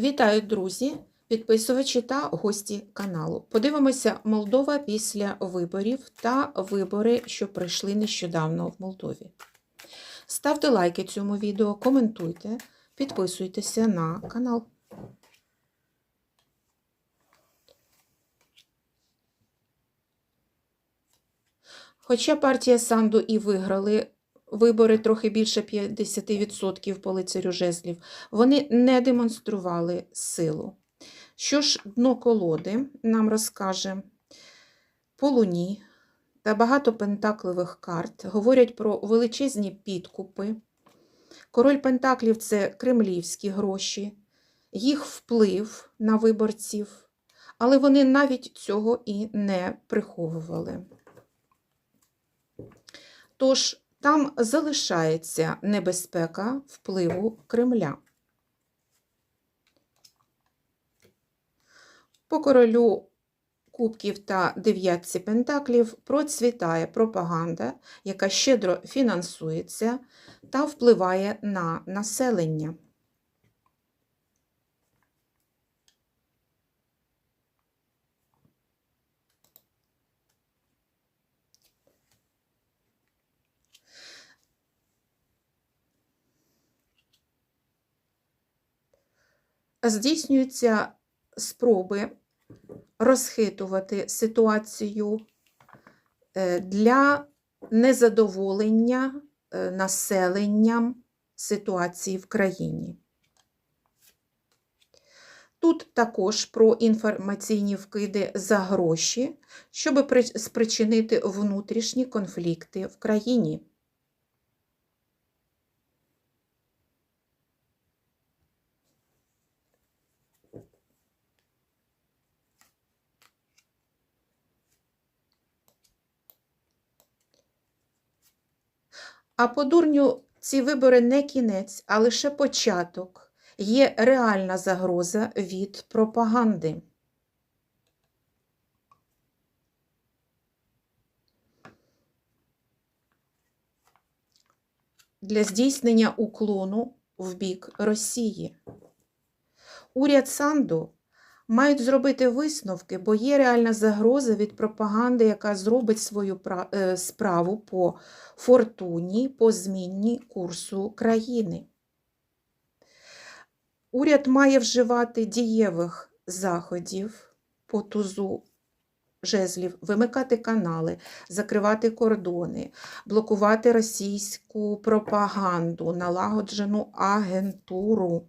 Вітаю, друзі, підписувачі та гості каналу. Подивимося Молдова після виборів та вибори, що пройшли нещодавно в Молдові. Ставте лайки цьому відео, коментуйте, підписуйтеся на канал. Хоча партія Санду і виграли вибори трохи більше 50% по лицарю жезлів, вони не демонстрували силу. Що ж дно колоди нам розкаже по луні та багато пентакливих карт говорять про величезні підкупи. Король Пентаклів це кремлівські гроші, їх вплив на виборців, але вони навіть цього і не приховували. Тож там залишається небезпека впливу Кремля. По королю Кубків та дев'ятці Пентаклів процвітає пропаганда, яка щедро фінансується та впливає на населення. Здійснюються спроби розхитувати ситуацію е, для незадоволення е, населенням ситуації в країні. Тут також про інформаційні вкиди за гроші, щоб спричинити внутрішні конфлікти в країні. А по дурню ці вибори не кінець, а лише початок. Є реальна загроза від пропаганди. Для здійснення уклону в бік Росії. Уряд Санду мають зробити висновки, бо є реальна загроза від пропаганди, яка зробить свою е, справу по фортуні, по зміні курсу країни. Уряд має вживати дієвих заходів по тузу жезлів, вимикати канали, закривати кордони, блокувати російську пропаганду, налагоджену агентуру.